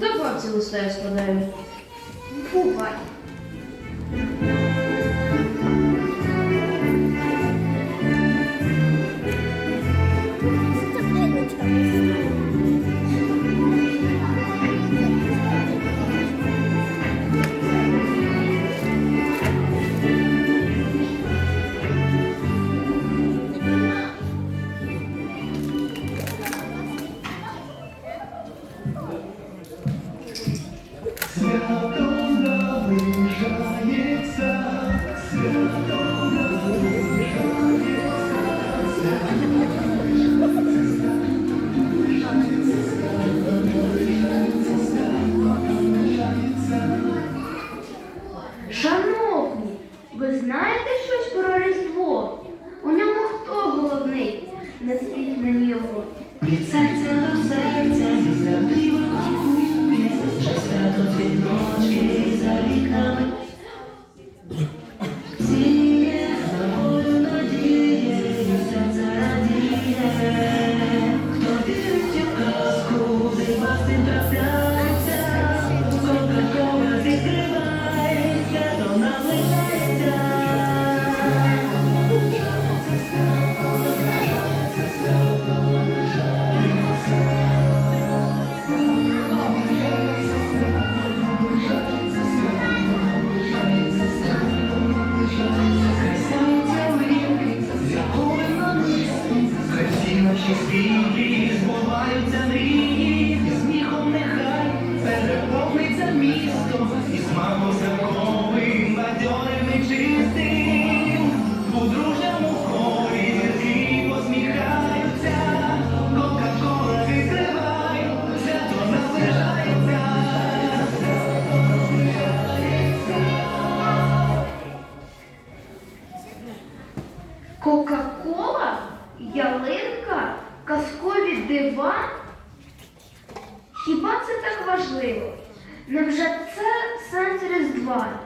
До бабці листаю складаю. Бувай. Знаєте щось про Різдво? У ньому хто головний? Мені його. Від світлі збуваються мрії, сміхом нехай переповниться місто, і смаком бадьорим і у дружньому хорі зірки посміхаються, Кока-кола відкривай, свято наближається. Кока-кола? Ялинка? Казкові дива? Хіба це так важливо? Невже це сенс Різдва?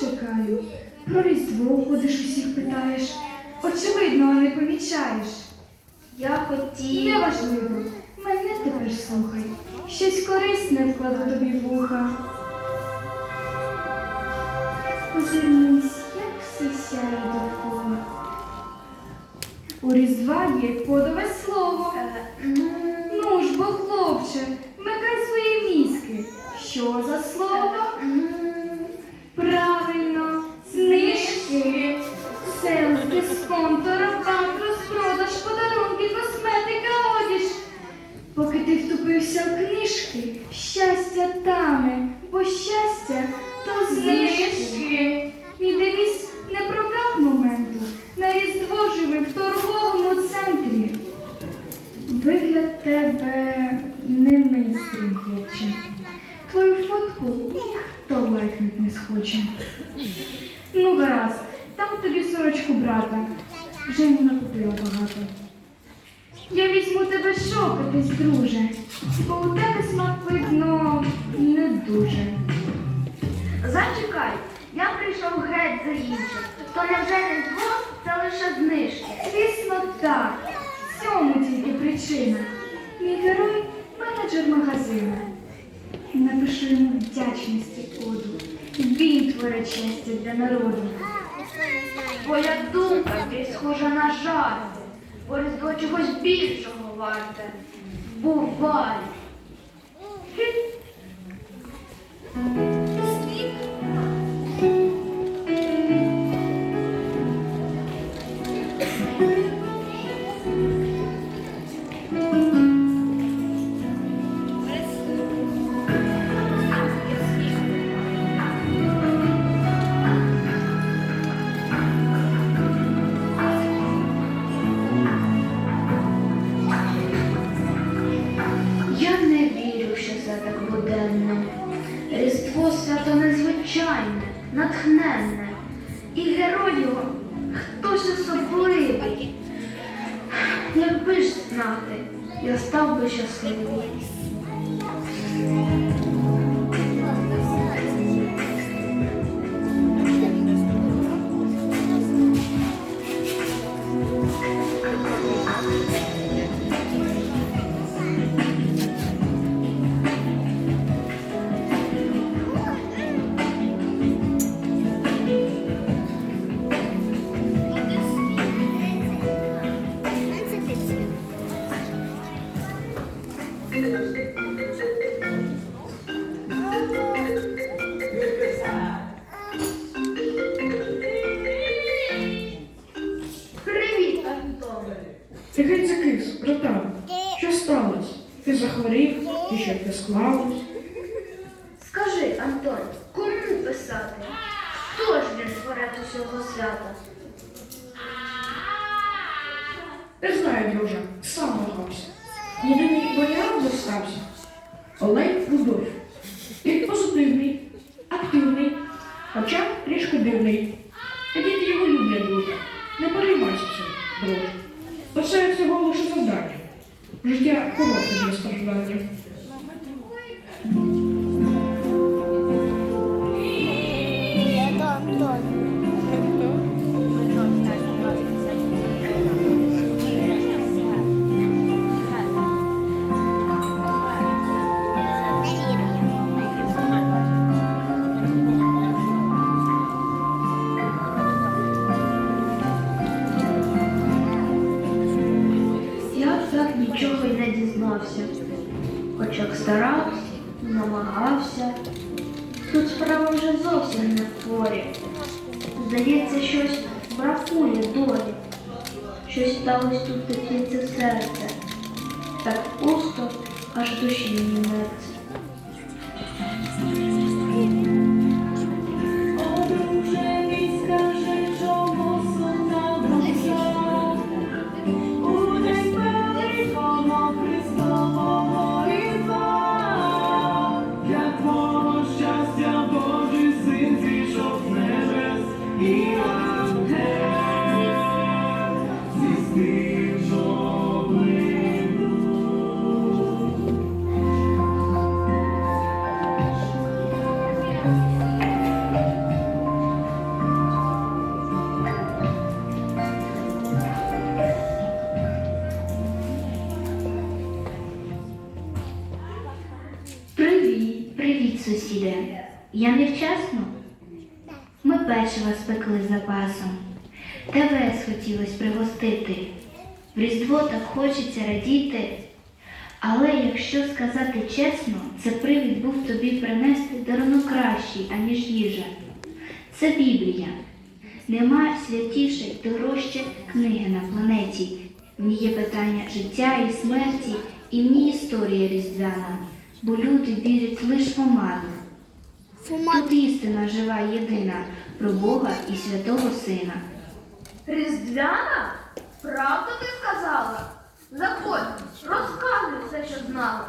Чекаю. Про різдво ходиш усіх питаєш. Очевидно, не помічаєш. Я хотів. Неважливо. Мене тепер слухай. Щось корисне вкладу тобі в вуха. Озирнись, як все сяє довкола. У Різдва є кодове слово. ну ж бо, хлопче, вмикай свої мізки. Що за слово? Я прийшов геть за іншим. То невже різдво це лише знижки? Звісно, так. В цьому тільки причина. Мій герой менеджер магазину. Напишу йому вдячності коду. Він творить щастя для народу. Твоя думка десь схожа на жарт. Бо різдво чогось більшого варте. Бувай! Свято незвичайне, натхненне. І герой його хтось особливий. Якби ж знати, я став би щасливий. Що? Скажи, Антон, кому писати? Хто ж він творець усього свята? Не знаю, друже, сам вагався. Єдиний варіант зостався. Олег Рудольф. Він позитивний, активний, хоча трішки дивний. Та діти його люблять дуже. Не переймайся цим, друже. Оце всього лише завдання. Життя коротке для страждання. Thank you. Справа вже зовсім не в творі. Здається, щось бракує долі. Щось сталося тут теплиться серце. Так пусто, аж душі не Одружений сусіде. Я невчасно? Ми печива спекли з запасом. Тебе схотілось пригостити. В Різдво так хочеться радіти. Але якщо сказати чесно, це привід був тобі принести дарунок кращий, аніж їжа. Це Біблія. Нема святішої, дорожче книги на планеті. В ній є питання життя і смерті, і в ній історія різдвяна, бо люди вірять лише в оману. Тут істина жива єдина про Бога і святого Сина. Різдвяна? Правду ти сказала? Заходь, розказуй все, що знала.